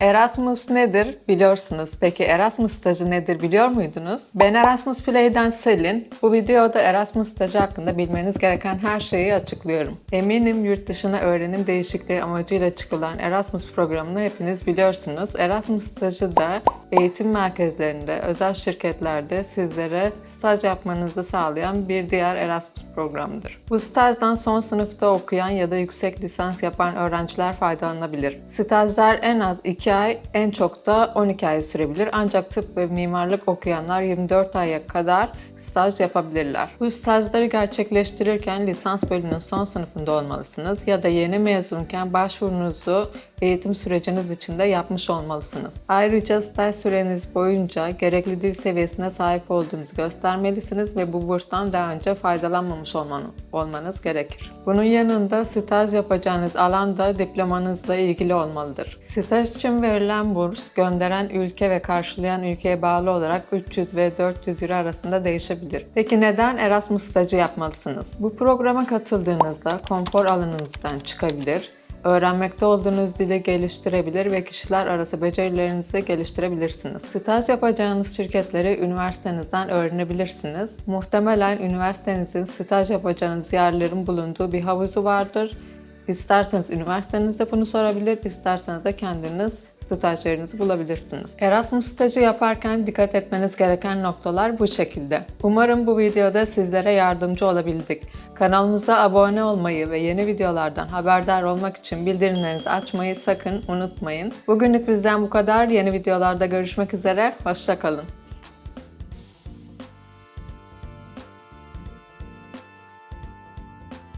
Erasmus nedir biliyorsunuz. Peki Erasmus stajı nedir biliyor muydunuz? Ben Erasmus Play'den Selin. Bu videoda Erasmus stajı hakkında bilmeniz gereken her şeyi açıklıyorum. Eminim yurt dışına öğrenim değişikliği amacıyla çıkılan Erasmus programını hepiniz biliyorsunuz. Erasmus stajı da eğitim merkezlerinde, özel şirketlerde sizlere staj yapmanızı sağlayan bir diğer Erasmus programıdır. Bu stajdan son sınıfta okuyan ya da yüksek lisans yapan öğrenciler faydalanabilir. Stajlar en az 2 ay, en çok da 12 ay sürebilir. Ancak tıp ve mimarlık okuyanlar 24 aya kadar staj yapabilirler. Bu stajları gerçekleştirirken lisans bölümünün son sınıfında olmalısınız ya da yeni mezunken başvurunuzu eğitim süreciniz içinde yapmış olmalısınız. Ayrıca staj süreniz boyunca gerekli dil seviyesine sahip olduğunuzu göstermelisiniz ve bu burstan daha önce faydalanmamış olmanız, gerekir. Bunun yanında staj yapacağınız alan da diplomanızla ilgili olmalıdır. Staj için verilen burs gönderen ülke ve karşılayan ülkeye bağlı olarak 300 ve 400 euro arasında değişebilir. Peki neden Erasmus stajı yapmalısınız? Bu programa katıldığınızda konfor alanınızdan çıkabilir, öğrenmekte olduğunuz dili geliştirebilir ve kişiler arası becerilerinizi geliştirebilirsiniz. Staj yapacağınız şirketleri üniversitenizden öğrenebilirsiniz. Muhtemelen üniversitenizin staj yapacağınız yerlerin bulunduğu bir havuzu vardır. İsterseniz üniversitenizde bunu sorabilir, isterseniz de kendiniz stajyerinizi bulabilirsiniz. Erasmus stajı yaparken dikkat etmeniz gereken noktalar bu şekilde. Umarım bu videoda sizlere yardımcı olabildik. Kanalımıza abone olmayı ve yeni videolardan haberdar olmak için bildirimlerinizi açmayı sakın unutmayın. Bugünlük bizden bu kadar. Yeni videolarda görüşmek üzere. Hoşçakalın.